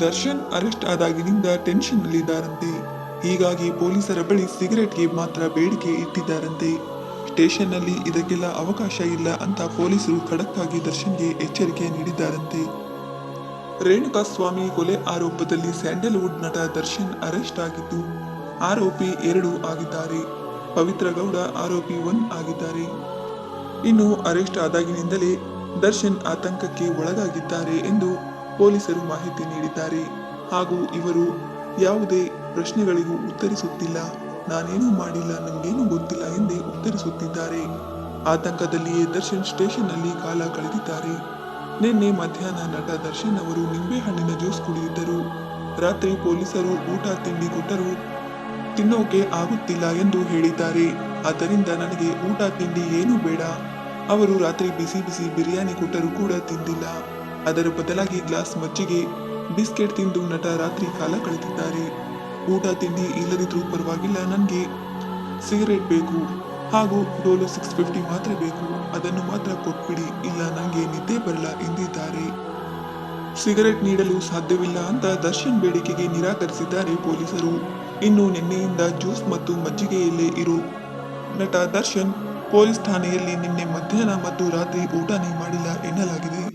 Darshan arrest ಆದಾಗಿನಿಂದ tension ಅಲ್ಲಿದ್ದಾರಂತೆ ಹೀಗಾಗಿ ಪೊಲೀಸರ ಬಳಿ ಸಿಗರೆಟ್ಗೆ ಮಾತ್ರ ಬೇಡಿಕೆ ಇಟ್ಟಿದ್ದಾರಂತೆ. ಸ್ಟೇಷನ್ನಲ್ಲಿ ಇದಕ್ಕೆಲ್ಲ ಅವಕಾಶ ಇಲ್ಲ ಅಂತ ಪೊಲೀಸರು ಖಡಕ್ ಆಗಿ ದರ್ಶನ್ಗೆ ಎಚ್ಚರಿಕೆ ನೀಡಿದ್ದಾರಂತೆ. ರೇಣುಕಾ ಸ್ವಾಮಿ ಕೊಲೆ ಆರೋಪದಲ್ಲಿ ಸ್ಯಾಂಡಲ್ವುಡ್ ನಟ ದರ್ಶನ್ ಅರೆಸ್ಟ್ ಆಗಿದ್ದು, ಆರೋಪಿ ಎರಡು ಆಗಿದ್ದಾರೆ. ಪವಿತ್ರ ಗೌಡ ಆರೋಪಿ ಒನ್ ಆಗಿದ್ದಾರೆ. ಇನ್ನು ಅರೆಸ್ಟ್ ಆದಾಗಿನಿಂದಲೇ ದರ್ಶನ್ ಆತಂಕಕ್ಕೆ ಒಳಗಾಗಿದ್ದಾರೆ ಎಂದು ಪೊಲೀಸರು ಮಾಹಿತಿ ನೀಡಿದ್ದಾರೆ ಹಾಗೂ ಇವರು ಯಾವುದೇ ಪ್ರಶ್ನೆಗಳಿಗೂ ಉತ್ತರಿಸುತ್ತಿಲ್ಲ. ನಾನೇನೂ ಮಾಡಿಲ್ಲ ನನಗೇನು ಗೊತ್ತಿಲ್ಲ ಎಂದೇ ಉತ್ತರಿಸುತ್ತಿದ್ದಾರೆ. ಆತಂಕದಲ್ಲಿಯೇ ದರ್ಶನ್ ಸ್ಟೇಷನ್ನಲ್ಲಿ ಕಾಲ ಕಳೆದಿದ್ದಾರೆ. ನಿನ್ನೆ ಮಧ್ಯಾಹ್ನ ನಟ ದರ್ಶನ್ ಅವರು ನಿಂಬೆಹಣ್ಣಿನ ಜ್ಯೂಸ್ ಕುಡಿದಿದ್ದರು. ರಾತ್ರಿ ಪೊಲೀಸರು ಊಟ ತಿಂಡಿ ಕೊಟ್ಟರು ತಿನ್ನೋಕೆ ಆಗುತ್ತಿಲ್ಲ ಎಂದು ಹೇಳಿದ್ದಾರೆ. ಆದ್ದರಿಂದ ನನಗೆ ಊಟ ತಿಂಡಿ ಏನೂ ಬೇಡ. ಅವರು ರಾತ್ರಿ ಬಿಸಿ ಬಿಸಿ ಬಿರಿಯಾನಿ ಕೊಟ್ಟರೂ ಕೂಡ ತಿಂದಿಲ್ಲ. ಅದರ ಬದಲಾಗಿ ಗ್ಲಾಸ್ ಮಜ್ಜಿಗೆ, ಬಿಸ್ಕೆಟ್ ತಿಂದು ನಟ ರಾತ್ರಿ ಕಾಲ ಕಳೆದಿದ್ದಾರೆ. ಊಟ, ತಿಂಡಿ ಇಲ್ಲದಿದ್ರೂ ಪರವಾಗಿಲ್ಲ ನನಗೆ. ಸಿಗರೇಟ್ ಬೇಕು ಹಾಗೂ ಡೋಲು ಸಿಕ್ಸ್ ಫಿಫ್ಟಿ ಮಾತ್ರ ಬೇಕು. ಅದನ್ನು ಮಾತ್ರ ಕೊಟ್ಬಿಡಿ, ಇಲ್ಲ ನನಗೆ ನಿದ್ದೆ ಬರಲ್ಲ ಎಂದಿದ್ದಾರೆ. ಸಿಗರೆಟ್ ನೀಡಲು ಸಾಧ್ಯವಿಲ್ಲ ಅಂತ ದರ್ಶನ್ ಬೇಡಿಕೆಗೆ ನಿರಾಕರಿಸಿದ್ದಾರೆ ಪೊಲೀಸರು. ಇನ್ನು ನಿನ್ನೆಯಿಂದ ಜ್ಯೂಸ್ ಮತ್ತು ಮಜ್ಜಿಗೆಯಲ್ಲೇ ಇರೋ. ನಟ ದರ್ಶನ್, ಪೊಲೀಸ್ ಠಾಣೆಯಲ್ಲಿ ನಿನ್ನೆ ಮಧ್ಯಾಹ್ನ ಮತ್ತು ರಾತ್ರಿ ಊಟನೇ ಮಾಡಿಲ್ಲ ಎನ್ನಲಾಗಿದೆ.